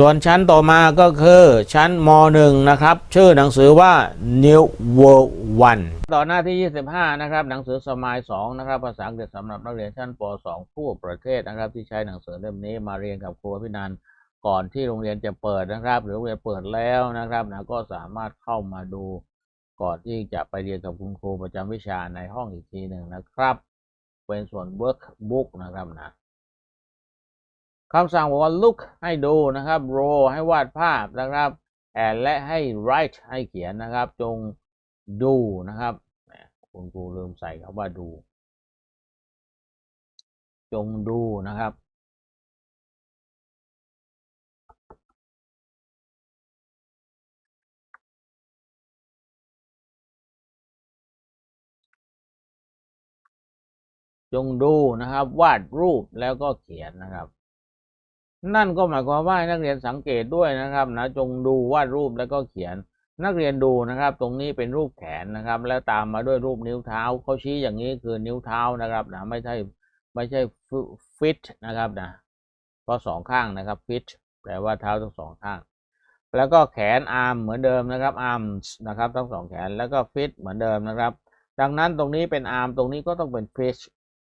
ส่วนชั้นต่อมาก็คือชั้นม .1 นะครับ ชื่อหนังสือว่า New World One ต่อหน้าที่ 25 นะครับ หนังสือสมัย2นะครับ ภาษาอังกฤษสำหรับนักเรียนชั้นป .2 ทั่วประเทศนะครับ ที่ใช้หนังสือเล่มนี้มาเรียนกับครูพินันก่อนที่โรงเรียนจะเปิดนะครับ หรือโรงเรียนเปิดแล้วนะครับนะก็สามารถเข้ามาดูก่อนที่จะไปเรียนกับคุณครูประจำวิชาในห้องอีกทีหนึ่งนะครับ เป็นส่วน workbook นะครับนะ คำสั่งบอกว่า look ให้ดูนะครับ draw ให้วาดภาพนะครับ and และให้ write ให้เขียนนะครับ จงดูนะครับคุณครูลืมใส่คำว่าดู จงดูนะครับจงดูนะครับ วาดรูปแล้วก็เขียนนะครับ นั่นก็หมายความว่านักเรียนสังเกตด้วยนะครับนะจงดูวาดรูปแล้วก็เขียน นักเรียนดูนะครับ ตรงนี้เป็นรูปแขนนะครับ แล้วตามมาด้วยรูปนิ้วเท้าเขาชี้อย่างนี้คือนิ้วเท้านะครับนะไม่ใช่ไม่ใช่ฟิตนะครับนะเพราะสองข้างนะครับฟิตแปลว่าเท้าทั้งสองข้าง แล้วก็แขนอาร์มเหมือนเดิมนะครับอาร์มนะครับทั้งสองแขนแล้วก็ฟิตเหมือนเดิมนะครับ ดังนั้นตรงนี้เป็นอาร์มตรงนี้ก็ต้องเป็นฟิช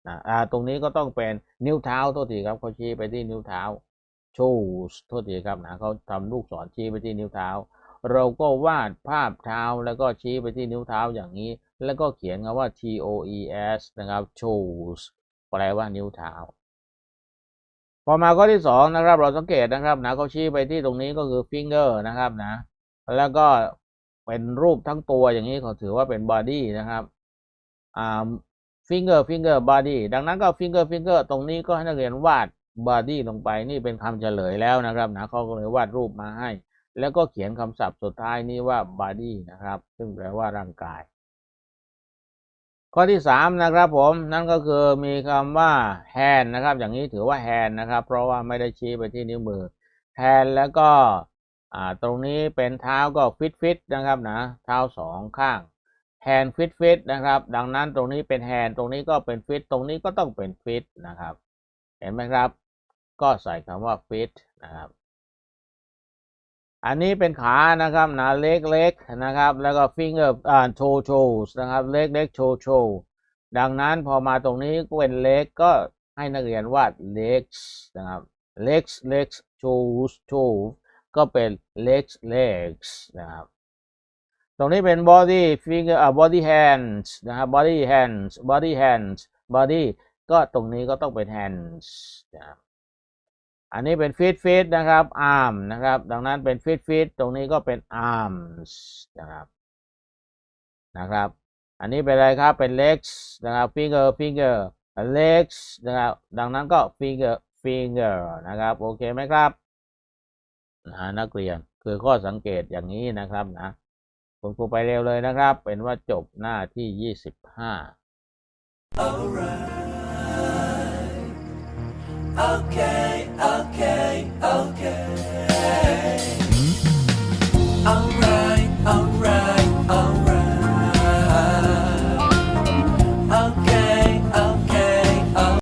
นะอ่าตรงนี้ก็ต้องเป็นนิ้วเท้าโทษทีครับเขาชี้ไปที่นิ้วเท้า shoes โทษทีครับนะเขาทำลูกศรชี้ไปที่นิ้วเท้า เราก็วาดภาพเท้าแล้วก็ชี้ไปที่นิ้วเท้าอย่างนี้ แล้วก็เขียนคำว่า T O E S นะครับ shoes แปลว่านิ้วเท้า พอมาข้อที่สองนะครับ เราสังเกตนะครับนะเขาชี้ไปที่ตรงนี้ก็คือ finger นะครับนะ แล้วก็เป็นรูปทั้งตัวอย่างนี้เขาถือว่าเป็น body นะครับอ่า finger finger body ดังนั้นก็ finger finger ตรงนี้ก็ให้นักเรียนวาด body ลงไปนี่เป็นคำเฉลยแล้วนะครับนะเขาก็เลยวาดรูปมาให้ แล้วก็เขียนคำศัพท์สุดท้ายนี้ว่า body นะครับ ซึ่งแปลว่าร่างกาย ข้อที่สามนะครับผมนั่นก็คือมีคำว่า hand นะครับ อย่างนี้ถือว่า hand นะครับ เพราะว่าไม่ได้ชี้ไปที่นิ้วมือ hand แล้วก็ตรงนี้เป็นเท้าก็ fit fit นะครับนะเท้าสองข้าง hand fit fit นะครับ ดังนั้นตรงนี้เป็น hand ตรงนี้ก็เป็น fit ตรงนี้ก็ต้องเป็น fit นะครับ เห็นไหมครับ ก็ใส่คำว่า fit นะครับ อันนี้เป็นขานะครับนะเล็กเล็กๆนะครับ แล้วก็ finger อ่า toe toes นะครับ เล็กเล็ก toe toe ดังนั้นพอมาตรงนี้ก็เป็นเล็กก็ให้นักเรียนวาด legs นะครับ legs legs toes toes ก็เป็น legs legs นะครับตรงนี้เป็น body finger อ่า body hands นะครับ body hands body hands body ก็ตรงนี้ก็ต้องเป็น hands นะครับ อันนี้เป็น fit fit นะครับ arm นะครับ ดังนั้นเป็น fit fit ตรงนี้ก็เป็น arms นะครับนะครับ อันนี้เป็นอะไรครับเป็น legs นะครับ finger finger legs นะครับดังนั้นก็ finger finger นะครับโอเคไหมครับนะนักเรียนคือข้อสังเกตอย่างนี้นะครับนะคุณครูไปเร็วเลยนะครับ เป็นว่าจบหน้าที่25 Okay, okay, okay.